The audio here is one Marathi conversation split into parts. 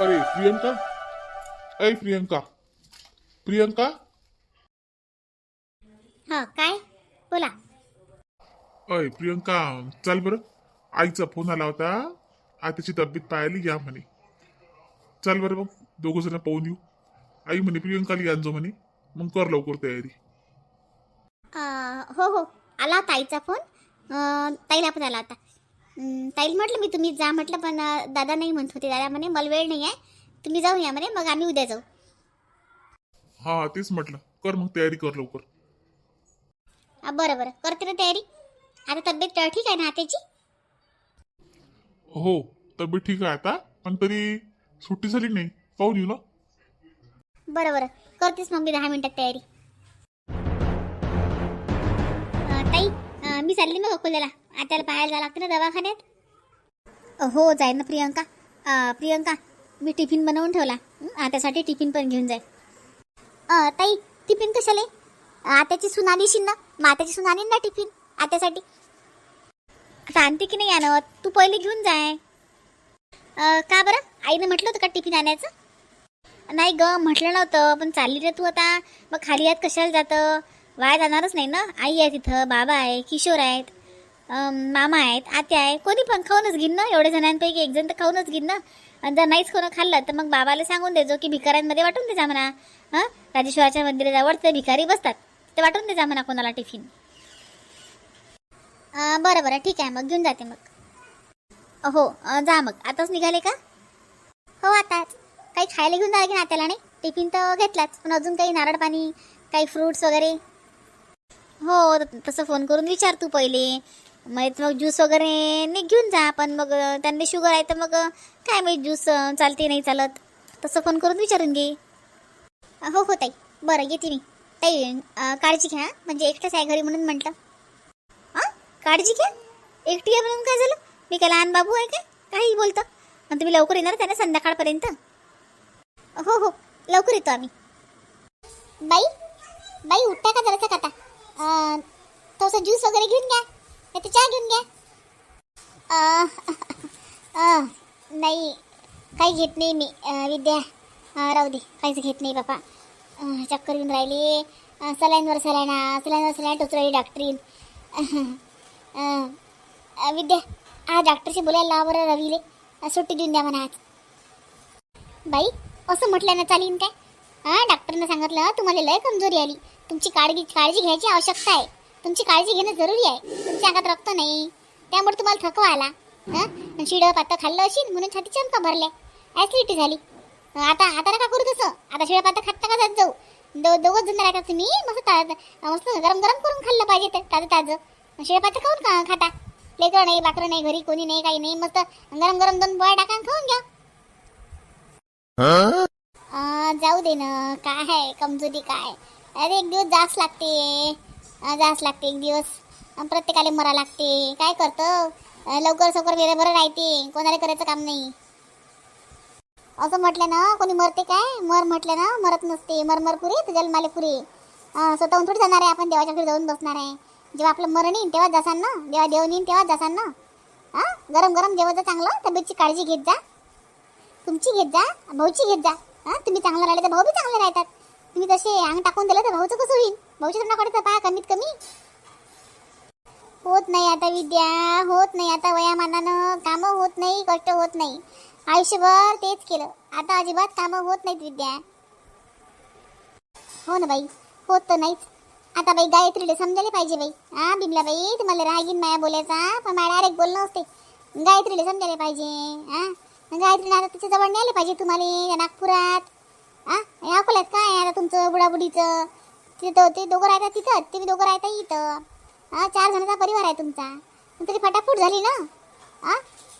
अरे प्रियंका? ऐ प्रियंका. प्रियंका? हा काय? बोला. अय प्रियंका चल बरं. आईचा फोन आला होता. आताची तब्येत पाहायला या म्हणे. चल बरं मग दोघं जण पाहून येऊ. आई म्हणे प्रियंकाला यांजो म्हणे. मग कर लवकर तयारी. अं, हो हो. आला होता आईचा फोन. अं, ताईला पण आला होता. ताईला म्हटलं मी तुम्ही जा म्हटलं पण दादा नाही म्हणत होते. दादा म्हणे मला वेळ नाही आहे तुम्ही जाऊन या म्हणे मग आम्ही उद्या जाऊ. हा तेच म्हटलं. कर मग तयारी कर लवकर. अं, बरं बरं. करते ना तयारी. आता तब्येत अं, ठीक आहे ना आत्याची? हो तब्येत ठीक आहे आता पण तरी सुट्टी झाली नाही? पाहून येऊ ना. बरं बरं. करतेच मग मी दहा मिनिटात तयारी. अं, ताई अं, मी चालली मग अकोल्याला आत्याला पाहायला जावं लागतं ना दवाखान्यात? हो जाईल ना प्रियंका. प्रियंका मी टिफिन बनवून ठेवला. आत्यासाठी टिफिन पण घेऊन जाईल ताई टिफिन कशाला आहे? आत्याची सुनानी शिन ना? मग सुनानी ना टिफिन आत्यासाठी? आता आणते की नाही आणत तू पहिले घेऊन जाय का बरं? आईनं म्हटलं होतं का टिफिन आणायचं? नाही ग म्हटलं नव्हतं पण चालली रे तू आता. मग खाली हात कशाला जातं? वाया जाणारच नाही ना? आई आहे तिथं बाबा आहे किशोर आहेत. मामा आहेत आत्या आहे कोणी पण खाऊनच घेईन ना. एवढ्या जणांपैकी एक जण तर खाऊनच घेईन ना. आणि जर नाहीच कोणं खाल्लं तर मग बाबाला सांगून देजो की भिकाऱ्यांमध्ये वाटून दे जा म्हणा. हां? राजेश्वराच्या मंदिराजवळ ते भिकारी बसतात. ते वाटून दे जा म्हणा कोणाला टिफिन. बरं बरं ठीक आहे. मग घेऊन जाते मग. हो जा मग. आताच निघाले का? हो आताच. काही खायला घेऊन जायला की नात्याला नाही? टिफिन तर घेतलाच पण अजून काही नारळ पाणी काही फ्रुट्स वगैरे. हो तसं फोन करून विचार तू पहिले. मग मग ज्यूस वगैरे नाही घेऊन जा पण मग त्यांनी त्यांना शुगर आहे तर मग काय माहीत ज्यूस चालते नाही चालत. तसं फोन करून विचारून घे. हो हो ताई. बरं येते मी. ताई काळजी घ्या म्हणजे एकटंच आहे घरी म्हणून म्हटलं. हां काळजी घ्या. एकटी आहे म्हणून काय झालं? मी काय लहान बाबू आहे काय? काही बोलतं. आणि तुम्ही लवकर येणार त्याने संध्याकाळपर्यंत. हो हो. लवकर येतो आम्ही. बाई? बाई उठता का जरासा काटा अं, तसं ज्यूस वगैरे घेऊन घ्या. नाही तर चहा घेऊन घ्या नाही काही घेत नाही मी. विद्या राहू दे. काहीच घेत नाही बापा. चक्कर येऊन राहिली. सलाईनवर सलाईना सलाईनवर सलाईन टोचराई राहिली डॉक्टरीन विद्या आज डॉक्टरशी बोलायला लावा बरं रवीले. सुट्टी देऊन द्या म्हणा आज. बाई असं म्हटलं ना चालीन काय? हां डॉक्टरनं सांगितलं तुम्हाला लय कमजोरी आली. तुमची काळजी काळजी घ्यायची आवश्यकता आहे. तुमची काळजी घेणं जरुरी आहे. तुमच्या अंगात रक्त नाही. त्यामुळे तुम्हाला थकवा आला. हां? शिडं पातं खाल्लं असेल म्हणून छाती चमका भरल्या. ॲसिडिटी झाली. आता आता नका करू तसं. आता शिळं पातं खाता का जात जाऊ. दो दोघंच जण राहतात तुम्ही. मस्त मस्त गरम गरम करून खाल्लं पाहिजे ते ताजं ताजं. शिळं पातं खाऊन खाता. लेकरं नाही बाकरं नाही घरी कोणी नाही काही नाही. मस्त गरम गरम दोन पोळ्या टाका खाऊन घ्या. जाऊ दे ना. काय आहे? कमजोरी काय? अरे एक दिवस जास लागते जास लागते एक दिवस. प्रत्येकाला मरा लागते. काय करतं? लवकर सवकर वेळे बरं राहते. कोणाला करायचं काम नाही. असं म्हटलं ना कोणी मरते काय? मर म्हटलं ना मरत नसते. मर मर पुरे तर जन्माले पुरे. स्वतःहून थोडी जाणार आहे आपण देवाच्या घरी जाऊन बसणार आहे. जेव्हा आपलं मरण येईन तेव्हाच जासान ना. जेव्हा देव येईन तेव्हाच जासान ना. हा गरम गरम जेवायचं चांगलं तब्येतची काळजी घेत जा. तुमची घेत जा भाऊची घेत जा. हा तुम्ही चांगलं राहिले तर भाऊ बी चांगले राहतात. तुम्ही तसे अंग टाकून दिलं तर भाऊचं कसं होईल? भाऊच्या तोंडाकडे तर पहा कमीत कमी. होत नाही आता विद्या होत नाही आता वयामानानं. कामं होत नाही कष्ट होत नाही. आयुष्यभर तेच केलं. आता अजिबात कामं होत नाहीत विद्या. हो ना बाई होत तर नाहीच. आता बाई गायत्रीला समजायला पाहिजे बाई. हा बिमला बाई तुम्हाला रागीन माया बोलायचा पण मला डायरेक्ट बोलणं असते. गायत्रीला समजायला पाहिजे हा गायत्रीला आता तिच्या जवळ न्यायला पाहिजे तुम्हाला नागपुरात. आ? हा या अकोल्यात काय आहे आता तुमचं बुडाबुडीचं? तिथं ते दोघं राहतात तिथं तुम्ही दोघं राहता इथं. हा चार जणांचा परिवार आहे तुमचा. तरी फटाफट झाली ना? हा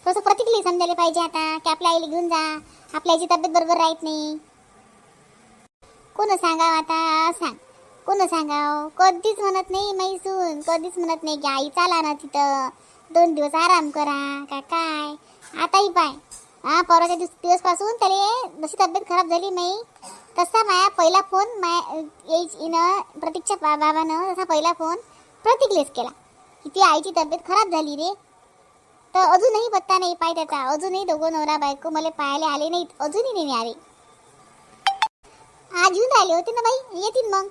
थोडंसं प्रतिक्रिया समजायला पाहिजे आता की आपल्या आईला घेऊन जा. आपल्या आईची तब्येत बरोबर राहत नाही. कोण सांगाव आता? सांग. कोण सांगाव? कधीच म्हणत नाही मैसून कधीच म्हणत नाही की आई चाला ना तिथं. दोन दिवस आराम करा. का काय? आताही पाय. हा परवाच्या दिवस दिवसपासून त्याला जशी तब्येत खराब झाली नाही तसा माया पहिला फोन माया एज इन प्रतीकच्या बा बाबानं तसा पहिला फोन प्रतीकलेच केला. की ती आईची तब्येत खराब झाली रे. तर अजूनही पत्ता नाही पाय त्याचा. अजूनही दोघं नवरा बायको मला पाहायला आले नाहीत. अजूनही नाही आले. आज येऊन राहिले होते ना बाई? येतील मग.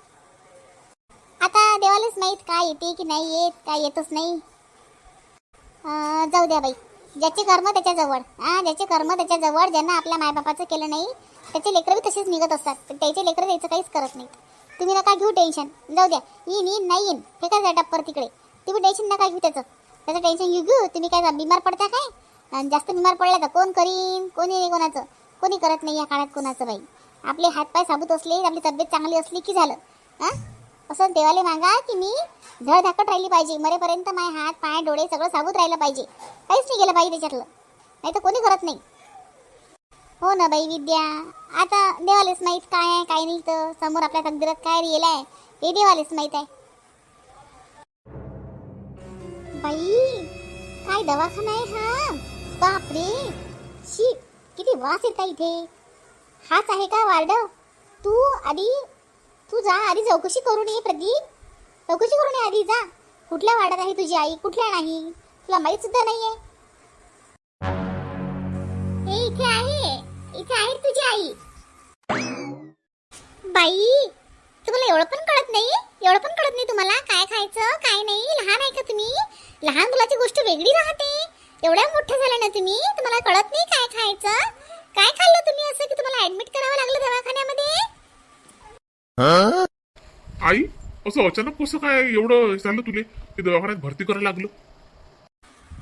आता देवालाच माहीत काय येते की नाही येत काय येतच नाही. जाऊ द्या बाई. ज्याचे कर्म त्याच्याजवळ. हा ज्याचे कर्म त्याच्याजवळ ज्यांना आपल्या मायबापाचं केलं नाही त्याचे लेकरं बी तसेच निघत असतात. पण त्याचे लेकरं त्याचं काहीच करत नाहीत तुम्ही नका घेऊ टेन्शन जाऊ द्या. येईन येईन नाही येईन फेका जा टप्पर तिकडे? तुम्ही टेन्शन नका घेऊ त्याचं. त्याचं टेन्शन घेऊ घेऊ. तुम्ही काय बिमार पडता काय? आणि जास्त बिमार पडला तर कोण करीन? कोणी नाही कोणाचं. कोणी करत नाही या काळात कोणाचं बाई. आपले हातपाय साबूत असले आपली तब्येत चांगली असली की झालं. हां? असं देवाले मागा की मी धडधाकट राहिली पाहिजे. मरेपर्यंत माय हात पाय डोळे सगळं साबूत राहिलं पाहिजे. काहीच नाही गेलं पाहिजे त्याच्यातलं. नाही तर कोणी करत नाही. हो ना बाई विद्या. आता देवालेच माहीत काय आहे काय नाही तर समोर आपल्या तकदीरात काय रिअल आहे हे देवालेच माहीत आहे. बाई काय दवाखाना आहे हा? बापरे. शी किती वास येता इथे. हाच आहे का वार्ड? तू आधी तू जा आधी चौकशी करून ये प्रदीप. चौकशी करून ये आधी जा. कुठल्या वार्डात आहे तुझी आई? कुठल्या नाही? तुला माहीत सुद्धा नाहीये. हे इथे आहे. इथे आहे तुझी आई. बाई तुम्हाला एवढं पण कळत नाही? एवढं पण कळत नाही तुम्हाला? काय खायचं काय नाही? लहान आहे का तुम्ही? लहान मुलाची गोष्ट वेगळी राहते. एवढ्या मोठं झालं ना तुम्ही? तुम्हाला कळत नाही काय खायचं? काय खाल्लं तुम्ही असं की तुम्हाला ऍडमिट करावं लागलं दवाखान्यामध्ये? आई? असं अचानक कसं काय एवढं झालं तुले? ते दवाखान्यात भरती करायला लागलो.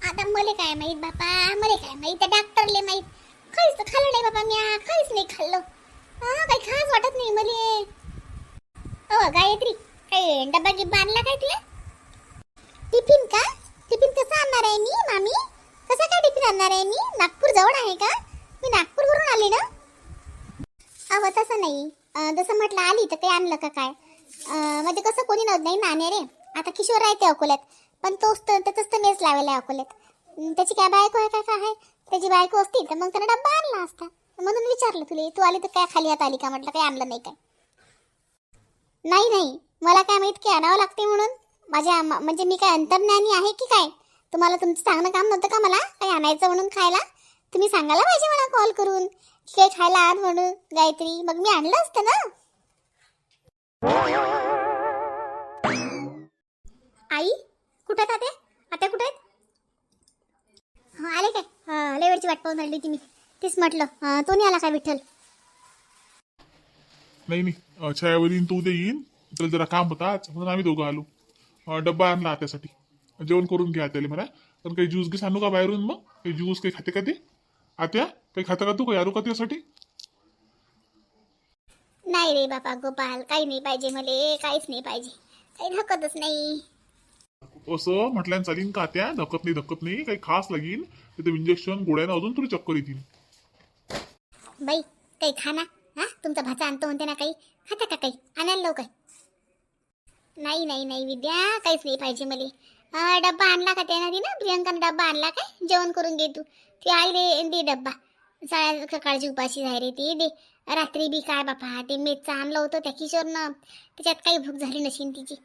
आता मले काय माहीत बापा मले काय माहीत? त्या डॉक्टरले माहीत. काहीच तर खाल्लं नाही बाबा म्या काहीच नाही खाल्लं. हा काही खास वाटत नाही मले. ओ गायत्री काही डबा गिब्बा आणला काय तुला? टिफिन का? टिफिन कसा आणणार आहे मी मामी? कसा काय टिफिन आणणार आहे मी? नागपूर जवळ आहे का? मी नागपूरवरून आले ना? अहो तसं नाही. अं, जसं म्हटलं आली तर काही आणलं का काय? म्हणजे कसं कोणी नव्हतं नाही नाणे रे. आता किशोर आहे ते अकोल्यात. पण तोच तर त्याचंच तर मेस लावायला आहे अकोल्यात. त्याची काय बायको आहे काय काय आहे? त्याची बायको असती तर मग त्यानं डब्बा आणला असता. म्हणून विचारलं तुला तू आली तर काय खाली हात आली का? म्हटलं काही आणलं नाही काय. नाही नाही. मला काय माहीत की आणावं लागते म्हणून? माझ्या म्हणजे मी काय अंतर्ज्ञानी आहे की काय? तुम्हाला तुमचं चांगलं काम नव्हतं का मला? काही आणायचं म्हणून खायला? तुम्ही सांगायला पाहिजे मला कॉल करून की काही खायला आण म्हणून गायत्री. मग मी आणलं असतं ना? आई कुठं आहेत आता कुठे कुठं आहेत? आले काय? लय वेळची वाट पाहून आली होती मी. तेच म्हटलं तो नाही आला काय विठ्ठल? नाही नाही. छायावर येईन तो उद्या येईन. त्याला जरा काम होता आज म्हणून आम्ही दोघं आलो. डब्बा आणला त्यासाठी जेवण करून घ्या त्याला मला पण काही ज्यूस घे आणू का बाहेरून मग? काही ज्यूस काही खाते का ते? आत्या काही खाता का तू? काही आरू का त्यासाठी नाही रे बाबा गोपाल काही नाही पाहिजे मले काहीच नाही पाहिजे. काही धकतच नाही. असं म्हटल्यानं चालीन का त्या? धकत नाही धकत नाही काही खास लागीन. तिथे इंजेक्शन गोळ्यानं अजून तुला चक्कर येतील. बाई काही खा ना. हा तुमचा भाचा आणतो म्हणते ना काही. खाता का काही? आणायला लवकर. नाही नाही नाही विद्या काहीच नाही पाहिजे मले. डब्बा आणला का त्यानं ना? प्रियंकानं डब्बा आणला काय? जेवण करून घे तू. ती आई रे दे डब्बा. सकाळची उपाशी आहे रे ती दे. रात्री बी काय बापा ते मेचचं आणलं होतं त्या किशोरनं. त्याच्यात काही भूक झाली नशीन तिची.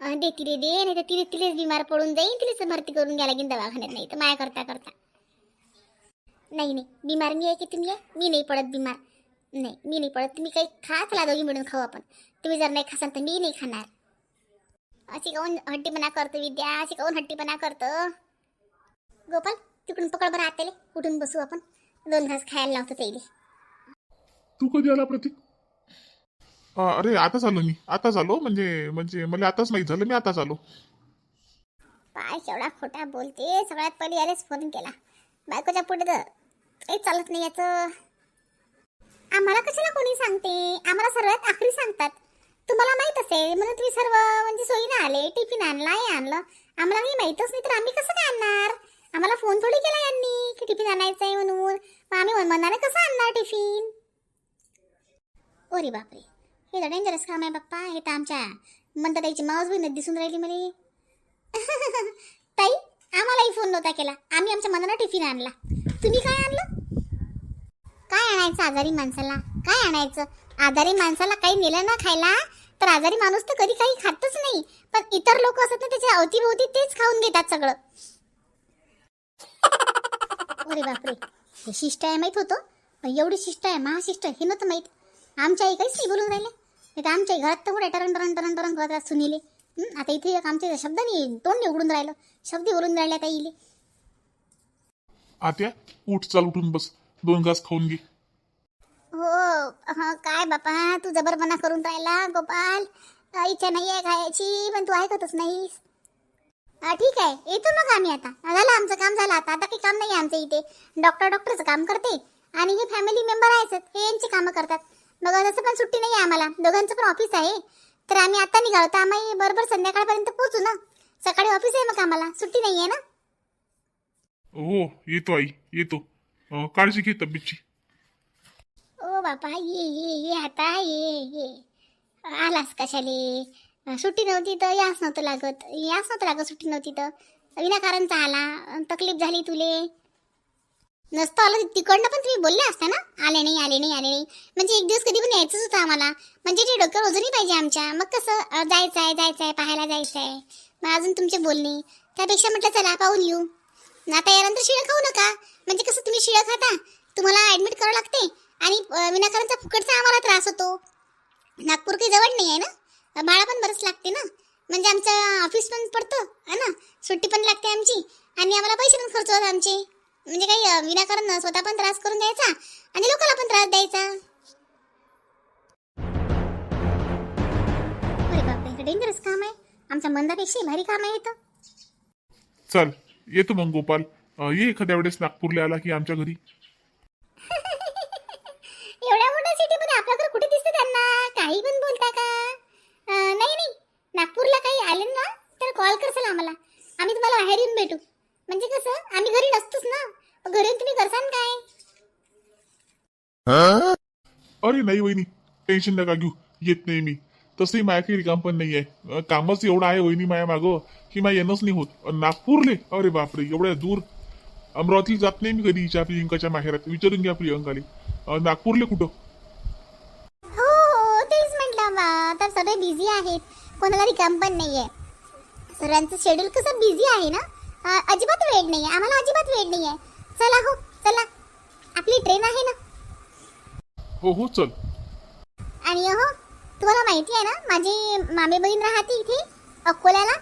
दे तिले दे नाही तर तिले तिलेच बिमार पडून जाईन तिलेच भरती करून घ्या लागेल दवाखान्यात नाही तर माया करता करता. नाही नाही बिमार मी आहे की तुम्ही आहे? मी नाही पडत बिमार. नाही मी नाही पडत. तुम्ही काही खा चला दोघी मिळून खाऊ आपण. तुम्ही जर नाही खासाल तर मी नाही खाणार. अशी काऊन हट्टीपणा करतो विद्या अशी काऊन हट्टीपणा करतं? गोपाल तिकडून पकड बरं आतेले उठून बसू आपण. दोन घास खायला लावतो त्याला तू कधी आला प्रतीक? अरे आताच आलो मी. आताच आलो? म्हणजे म्हणजे मला आताच माहीत झालं मी आताच आलो. पाय केवढा खोटा बोलते. सगळ्यात पहिले यारेच फोन केला. बायकोच्या पुढे तर काही चालत नाही याचं. आम्हाला कशाला कोणी सांगते? आम्हाला सर्वात आखरी सांगतात. तुम्हाला माहीत असेल म्हणून तुम्ही सर्व म्हणजे सोयीनं आले टिफिन आणला हे आणलं. आम्हाला काही माहीतच नाही तर आम्ही कसं काय आणणार? आम्हाला फोन थोडी केला यांनी की टिफिन आणायचं आहे म्हणून. मग आम्ही मनाने कसं आणणार टिफिन? ओरे बापरे. हे तर डेंजरस काम आहे बाप्पा. हे तर आमच्या म्हणतात त्याची माऊस बी दिसून राहिली मला. ताई आम्हालाही फोन नव्हता केला. आम्ही आमच्या मनानं टिफिन आणला. तुम्ही काय आणलं? काय आणायचं आजारी माणसाला? काय आणायचं? आजारी माणसाला काही नेलं ना खायला तर आजारी माणूस तर कधी काही खातच नाही. पण इतर लोक असतात ना त्याच्या अवतीभोवती तेच खाऊन घेतात सगळं. अरे बापरे. हे शिष्ट आहे माहीत होतं? पण एवढी शिष्ट आहे महाशिष्ट हे नव्हतं माहीत. आमच्या आई काहीच नाही बोलून राहिले नाही तर आमच्या घरात तर कुठे टरण टरण टरण टरण करत राहत सुनीले. आता इथे एक आमच्या शब्दाने तोंड नाही उघडून राहिलं. शब्द बोलून राहिल्या त्या इले आत्या उठ चाल उठून बस. दोन घास खाऊन घे. हो हा काय बापा तू जबरपणा करून राहिला गोपाल. इच्छा नाही आहे खायची पण तू ऐकतच नाहीस. ठीक आहे येतो मग आम्ही आता. झालं आमचं काम झालं आता. आता काही काम नाही आमचं इथे. डॉक्टर डॉक्टरचं काम करते. आणि हे फॅमिली मेंबर आहेच हे यांची कामं करतात. तसं पण सुट्टी नाही आहे आम्हाला. दोघांचं पण ऑफिस आहे. तर आम्ही आता निघालो. तर आम्ही बरोबर संध्याकाळपर्यंत पोहोचू ना? सकाळी ऑफिस आहे मग आम्हाला. सुट्टी नाही आहे ना? हो येतो आई. येतो. अं, काळजी घे तब्येतची. ओ बापा ये ये ये. आता ये ये. आलास कशाले? सुट्टी नव्हती तर यास नव्हतं लागत. यास नव्हतं लागत सुट्टी नव्हती तर. विनाकारणचा आला. अन तकलीफ झाली तुले. नसतं आलं तिकडनं पण तुम्ही बोलले असता ना? आले नाही आले नाही आले नाही. म्हणजे एक दिवस कधी पण यायचंच होतं आम्हाला. म्हणजे ते डोक्यावर वजनही पाहिजे आमच्या मग कसं? जायचं आहे जायचं आहे पाहायला जायचं आहे. मग अजून तुमचे बोलणे. त्यापेक्षा म्हटलं चला पाहून येऊ. ना आता यानंतर शिळं खाऊ नका. म्हणजे कसं तुम्ही शिळं खाता? तुम्हाला ऍडमिट करावं लागते. आणि विनाकारणचा फुकटचा आम्हाला त्रास होतो. नागपूर काही जवळ नाही आहे ना? बाळा भाडा पण बरंच लागते ना? म्हणजे आमचं ऑफिस पण पडतं है ना? सुट्टी पण लागते आमची. आणि आम्हाला पैसे पण खर्च होतात आमचे. म्हणजे काही विनाकारण स्वतः पण त्रास करून द्यायचा आणि लोकांना पण त्रास द्यायचा. अरे बापरे डेंजरस काम आहे. आमच्या मंदापेक्षा भारी काम आहे इथं चल येतो मग गोपाल. अं, ये एखाद्या वेळेस नागपूरला आला की आमच्या घरी एवढ्या मोठ्या सिटीमध्ये आपल्याकडे कुठे दिसते त्यांना काही पण बोलता का अं, नाही नाही नागपूरला काही आले ना तर कॉल करसाल आम्हाला आम्ही तुम्हाला बाहेर येऊन भेटू म्हणजे कसं आम्ही घरी नसतोच ना मग घरी येऊन तुम्ही करसान काय अरे नाही वहिनी. टेन्शन नका घेऊ. येत नाही मी. तसंही माया काही काम पण नाही आहे कामच एवढं आहे वहिनी माया मागं की माझ्या येणंच नाही होत. नागपूरले. अरे बापरे एवढ्या दूर. अमरावती जात नाही मी कधी हिच्या प्रियंकाच्या माहेरात. विचारून घ्या प्रियंकाले. नागपूरले कुठं? हो हो तेच म्हटलं बा. तर सगळे बिझी आहेत. कोणाला रिकाम पण नाहीये. सर्वांचं शेड्यूल कसं बिझी आहे ना? अजिबात वेळ नाही आहे आम्हाला अजिबात वेळ नाही आहे चला हो चला. आपली ट्रेन आहे ना? हो हो चल. आणि हो तुम्हाला माहिती आहे ना माझी मामी बहीण राहते इथे अकोल्याला.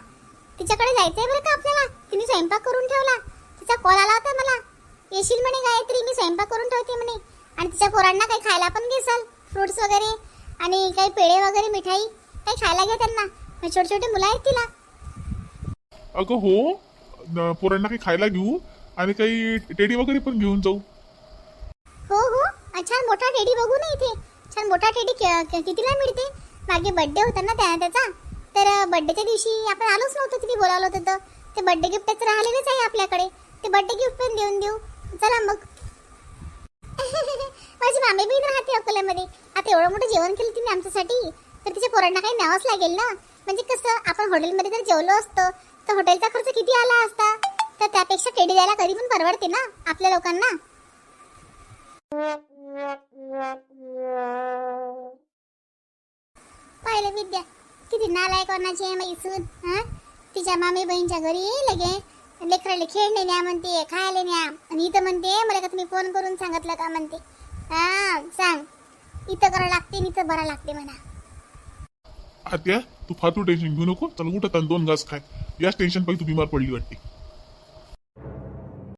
तिच्याकडे जायचंय बरं का आपल्याला? तिने स्वयंपाक करून ठेवला. तिचा कॉल आला होता मला. येशील म्हणे गायत्री मी स्वयंपाक करून ठेवते म्हणे. आणि तिच्या पोरांना काही खायला पण घेसाल फ्रुट्स वगैरे आणि काही पेढे वगैरे मिठाई. काही खायला घ्या त्यांना. छोटे छोटे मुलं आहेत तिला. अगं हो पोरांना काही खायला घेऊ आणि काही टेडी वगैरे पण घेऊन जाऊ. छान मोठा टेडी बघू ना इथे. छान मोठा टेडी कितीला मिळते? मागे बड्डे होता ना त्या त्याचा. तर बड्डेच्या दिवशी आपण आलोच नव्हतो तिथे बोलावलं होतं तर. ते बड्डे गिफ्टच राहिलेलंच आहे आपल्याकडे. ते बड्डे गिफ्ट पण देऊन देऊ. चला मग. माझी मामी बहीण राहते अकोल्यामध्ये. आता एवढं मोठं जेवण केलं तिने आमच्यासाठी. तर तिच्या पोरांना काही न्यावंच लागेल ना? म्हणजे कसं आपण हॉटेलमध्ये जर जेवलो असतो तर हॉटेलचा खर्च किती आला असता? तर त्यापेक्षा टेडी द्यायला कधी पण परवडते ना आपल्या लोकांना? पाहिलं विद्या किती नालायक कोणाची आहे मैसून हा? तिच्या मामी बहीणच्या घरी लगे लेकराला खेळणे न्या म्हणते खायला न्या. आणि इथं म्हणते मला का तुम्ही फोन करून सांगितलं का म्हणते. हा सांग. इथं करा लागते इथं बरा लागते म्हणा. आत्या तू फालतू टेन्शन घेऊ नको. चल उठत आणि दोन घास खाय. याच टेन्शन पाहिजे तू बिमार पडली वाटते.